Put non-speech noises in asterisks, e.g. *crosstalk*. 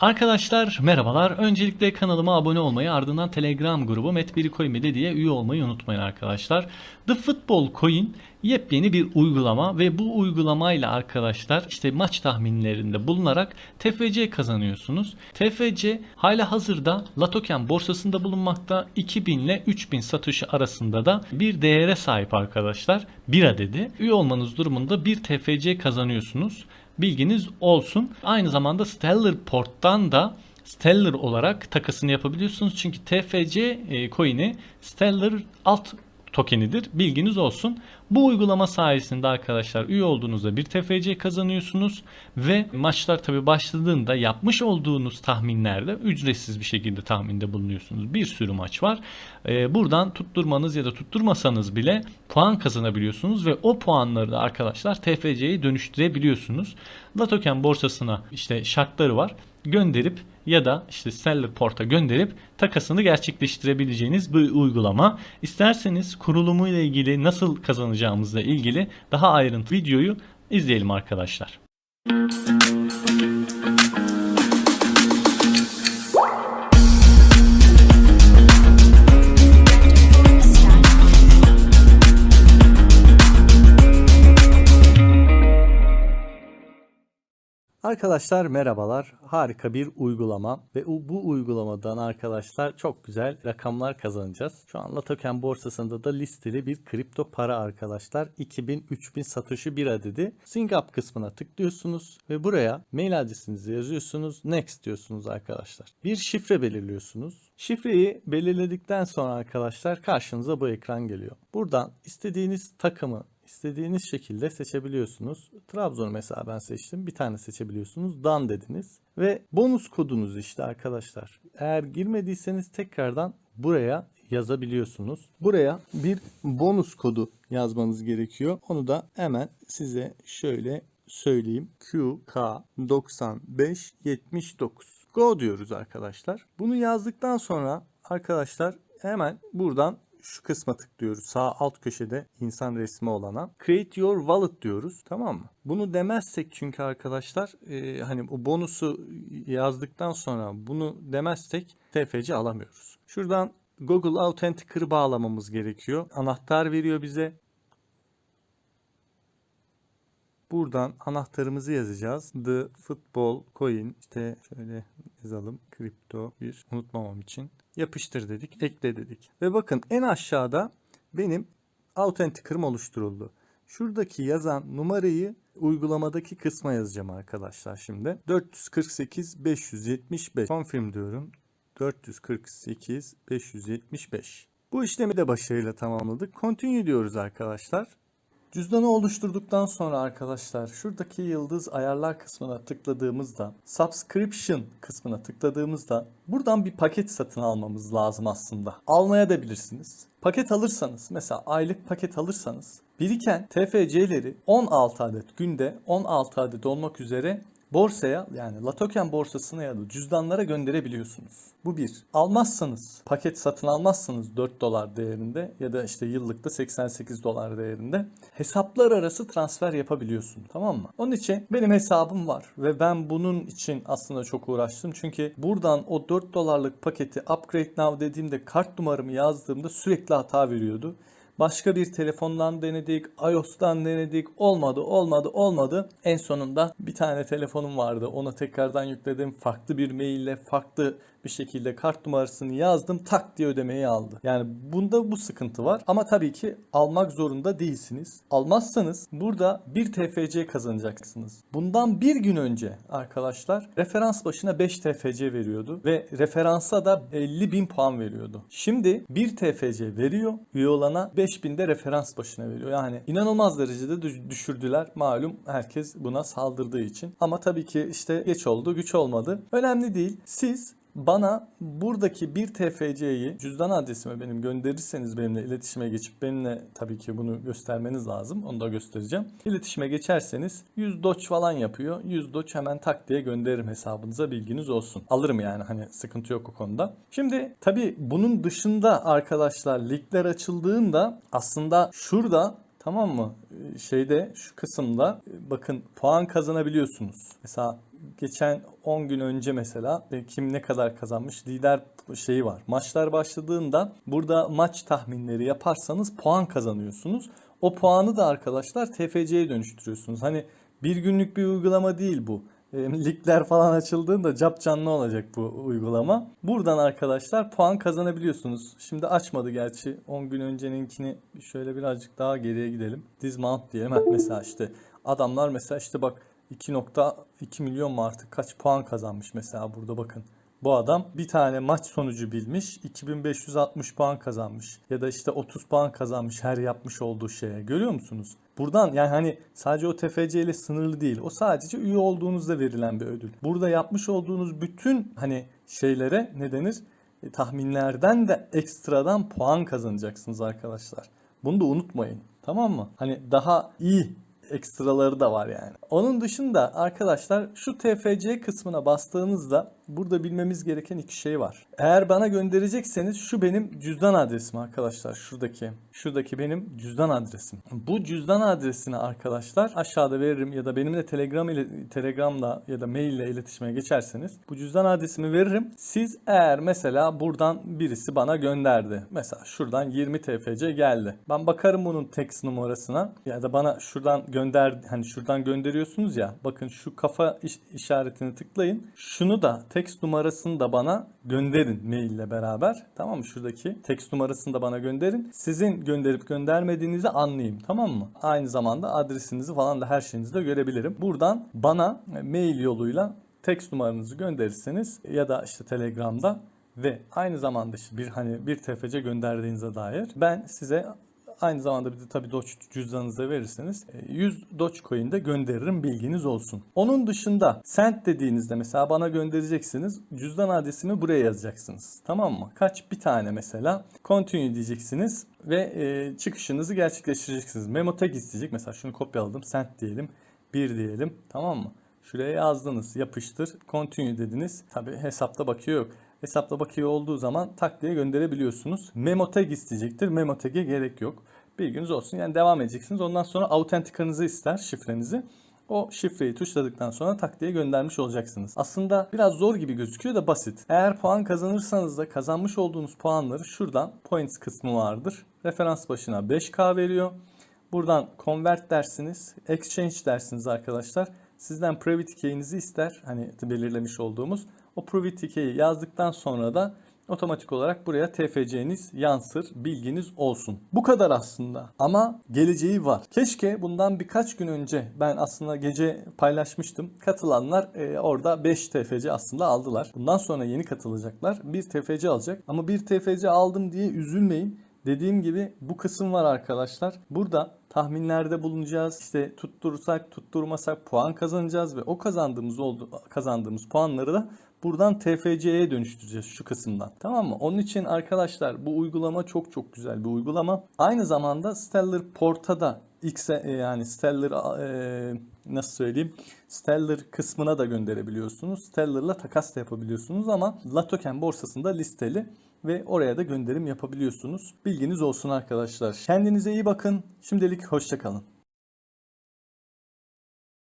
Arkadaşlar merhabalar. Öncelikle kanalıma abone olmayı ardından Telegram grubu Met1 diye üye olmayı unutmayın arkadaşlar. The Football Coin yepyeni bir uygulama ve bu uygulamayla arkadaşlar işte maç tahminlerinde bulunarak TFC kazanıyorsunuz. TFC hala hazırda Latoken borsasında bulunmakta 2000 ile 3000 satışı arasında da bir değere sahip arkadaşlar. Bir adedi. Üye olmanız durumunda bir TFC kazanıyorsunuz. Bilginiz olsun. Aynı zamanda Stellar Port'tan da Stellar olarak takasını yapabiliyorsunuz. Çünkü TFC e, coin'i Stellar alt tokenidir. Bilginiz olsun. Bu uygulama sayesinde arkadaşlar üye olduğunuzda bir TFC kazanıyorsunuz ve maçlar tabi başladığında yapmış olduğunuz tahminlerde ücretsiz bir şekilde tahminde bulunuyorsunuz. Bir sürü maç var. Ee, buradan tutturmanız ya da tutturmasanız bile puan kazanabiliyorsunuz ve o puanları da arkadaşlar TFC'ye dönüştürebiliyorsunuz. Latoken borsasına işte şartları var gönderip ya da işte Seller Port'a gönderip takasını gerçekleştirebileceğiniz bir uygulama. İsterseniz kurulumu ile ilgili nasıl kazanacağımızla ilgili daha ayrıntı videoyu izleyelim arkadaşlar. Arkadaşlar merhabalar. Harika bir uygulama ve bu uygulamadan arkadaşlar çok güzel rakamlar kazanacağız. Şu an Latoken borsasında da listeli bir kripto para arkadaşlar. 2000-3000 satoshi bir adedi. Singap kısmına tıklıyorsunuz ve buraya mail adresinizi yazıyorsunuz. Next diyorsunuz arkadaşlar. Bir şifre belirliyorsunuz. Şifreyi belirledikten sonra arkadaşlar karşınıza bu ekran geliyor. Buradan istediğiniz takımı istediğiniz şekilde seçebiliyorsunuz. Trabzon mesela ben seçtim. Bir tane seçebiliyorsunuz. Dan dediniz. Ve bonus kodunuz işte arkadaşlar. Eğer girmediyseniz tekrardan buraya yazabiliyorsunuz. Buraya bir bonus kodu yazmanız gerekiyor. Onu da hemen size şöyle söyleyeyim. QK9579. Go diyoruz arkadaşlar. Bunu yazdıktan sonra arkadaşlar hemen buradan şu kısma tıklıyoruz. Sağ alt köşede insan resmi olana. Create your wallet diyoruz. Tamam mı? Bunu demezsek çünkü arkadaşlar e, hani o bonusu yazdıktan sonra bunu demezsek TFC alamıyoruz. Şuradan Google Authenticator bağlamamız gerekiyor. Anahtar veriyor bize. Buradan anahtarımızı yazacağız. The Football Coin işte şöyle yazalım. Kripto bir unutmamam için. Yapıştır dedik. Ekle dedik. Ve bakın en aşağıda benim Authenticator'ım oluşturuldu. Şuradaki yazan numarayı uygulamadaki kısma yazacağım arkadaşlar şimdi. 448 575 confirm diyorum. 448 575. Bu işlemi de başarıyla tamamladık. Continue diyoruz arkadaşlar. Cüzdanı oluşturduktan sonra arkadaşlar şuradaki yıldız ayarlar kısmına tıkladığımızda subscription kısmına tıkladığımızda buradan bir paket satın almamız lazım aslında. Almaya da bilirsiniz. Paket alırsanız mesela aylık paket alırsanız biriken TFC'leri 16 adet günde 16 adet olmak üzere borsaya yani Latoken borsasına ya da cüzdanlara gönderebiliyorsunuz. Bu bir. Almazsanız, paket satın almazsanız 4 dolar değerinde ya da işte yıllıkta 88 dolar değerinde hesaplar arası transfer yapabiliyorsun. Tamam mı? Onun için benim hesabım var ve ben bunun için aslında çok uğraştım. Çünkü buradan o 4 dolarlık paketi upgrade now dediğimde kart numaramı yazdığımda sürekli hata veriyordu. Başka bir telefondan denedik, iOS'tan denedik. Olmadı, olmadı, olmadı. En sonunda bir tane telefonum vardı. Ona tekrardan yükledim. Farklı bir maille, farklı bir şekilde kart numarasını yazdım. Tak diye ödemeyi aldı. Yani bunda bu sıkıntı var. Ama tabii ki almak zorunda değilsiniz. Almazsanız burada bir TFC kazanacaksınız. Bundan bir gün önce arkadaşlar referans başına 5 TFC veriyordu. Ve referansa da 50 bin puan veriyordu. Şimdi bir TFC veriyor. Üye olana 5000 de referans başına veriyor. Yani inanılmaz derecede düş- düşürdüler. Malum herkes buna saldırdığı için. Ama tabii ki işte geç oldu, güç olmadı. Önemli değil. Siz bana buradaki bir TFC'yi cüzdan adresime benim gönderirseniz benimle iletişime geçip benimle tabii ki bunu göstermeniz lazım. Onu da göstereceğim. İletişime geçerseniz 100 doç falan yapıyor. 100 doç hemen tak diye gönderirim hesabınıza bilginiz olsun. Alırım yani hani sıkıntı yok o konuda. Şimdi tabii bunun dışında arkadaşlar ligler açıldığında aslında şurada Tamam mı? Ee, Şeyde şu kısımda e, bakın puan kazanabiliyorsunuz. Mesela geçen 10 gün önce mesela e, kim ne kadar kazanmış lider şeyi var. Maçlar başladığında burada maç tahminleri yaparsanız puan kazanıyorsunuz. O puanı da arkadaşlar TFC'ye dönüştürüyorsunuz. Hani bir günlük bir uygulama değil bu. E, *laughs* ligler falan açıldığında cap canlı olacak bu uygulama. Buradan arkadaşlar puan kazanabiliyorsunuz. Şimdi açmadı gerçi 10 gün önceninkini şöyle birazcık daha geriye gidelim. Dismount diyelim. Heh, Mesela işte adamlar mesela işte bak 2.2 milyon mu artık kaç puan kazanmış mesela burada bakın. Bu adam bir tane maç sonucu bilmiş 2560 puan kazanmış ya da işte 30 puan kazanmış her yapmış olduğu şeye görüyor musunuz? Buradan yani hani sadece o TFC ile sınırlı değil. O sadece üye olduğunuzda verilen bir ödül. Burada yapmış olduğunuz bütün hani şeylere ne denir? E, tahminlerden de ekstradan puan kazanacaksınız arkadaşlar. Bunu da unutmayın. Tamam mı? Hani daha iyi ekstraları da var yani. Onun dışında arkadaşlar şu TFC kısmına bastığınızda burada bilmemiz gereken iki şey var. Eğer bana gönderecekseniz şu benim cüzdan adresim arkadaşlar. Şuradaki. Şuradaki benim cüzdan adresim. Bu cüzdan adresini arkadaşlar aşağıda veririm ya da benimle Telegram ile Telegram'la ya da mail ile iletişime geçerseniz bu cüzdan adresimi veririm. Siz eğer mesela buradan birisi bana gönderdi. Mesela şuradan 20 TFC geldi. Ben bakarım bunun text numarasına ya da bana şuradan gönder hani şuradan gönderiyorsunuz ya. Bakın şu kafa iş- işaretini tıklayın. Şunu da text numarasını da bana gönderin mail ile beraber. Tamam mı? Şuradaki text numarasını da bana gönderin. Sizin gönderip göndermediğinizi anlayayım. Tamam mı? Aynı zamanda adresinizi falan da her şeyinizi de görebilirim. Buradan bana mail yoluyla text numaranızı gönderirseniz ya da işte Telegram'da ve aynı zamanda işte bir hani bir TFC gönderdiğinize dair ben size aynı zamanda bir de tabii Doge cüzdanınıza verirseniz e, 100 Dogecoin de gönderirim bilginiz olsun. Onun dışında sent dediğinizde mesela bana göndereceksiniz. Cüzdan adresimi buraya yazacaksınız. Tamam mı? Kaç? Bir tane mesela. Continue diyeceksiniz ve e, çıkışınızı gerçekleştireceksiniz. Memo tag isteyecek. Mesela şunu kopyaladım. Sent diyelim. 1 diyelim. Tamam mı? Şuraya yazdınız. Yapıştır. Continue dediniz. Tabi hesapta bakıyor yok. Hesapta bakiye olduğu zaman tak diye gönderebiliyorsunuz. Memo tag isteyecektir. Memo tag'e gerek yok. Bilginiz olsun. Yani devam edeceksiniz. Ondan sonra autentikanızı ister şifrenizi. O şifreyi tuşladıktan sonra tak diye göndermiş olacaksınız. Aslında biraz zor gibi gözüküyor da basit. Eğer puan kazanırsanız da kazanmış olduğunuz puanları şuradan points kısmı vardır. Referans başına 5k veriyor. Buradan convert dersiniz. Exchange dersiniz arkadaşlar. Sizden private key'inizi ister. Hani belirlemiş olduğumuz. O private key'i yazdıktan sonra da otomatik olarak buraya TFC'niz yansır. Bilginiz olsun. Bu kadar aslında. Ama geleceği var. Keşke bundan birkaç gün önce ben aslında gece paylaşmıştım. Katılanlar e, orada 5 TFC aslında aldılar. Bundan sonra yeni katılacaklar. Bir TFC alacak. Ama bir TFC aldım diye üzülmeyin. Dediğim gibi bu kısım var arkadaşlar. Burada tahminlerde bulunacağız. İşte tutturursak, tutturmasak puan kazanacağız ve o kazandığımız oldu kazandığımız puanları da buradan TFC'ye dönüştüreceğiz şu kısımdan. Tamam mı? Onun için arkadaşlar bu uygulama çok çok güzel bir uygulama. Aynı zamanda Stellar Port'a da X yani Stellar e, nasıl söyleyeyim? Stellar kısmına da gönderebiliyorsunuz. Stellar'la takas da yapabiliyorsunuz ama Latoken borsasında listeli ve oraya da gönderim yapabiliyorsunuz. Bilginiz olsun arkadaşlar. Kendinize iyi bakın. Şimdilik hoşçakalın.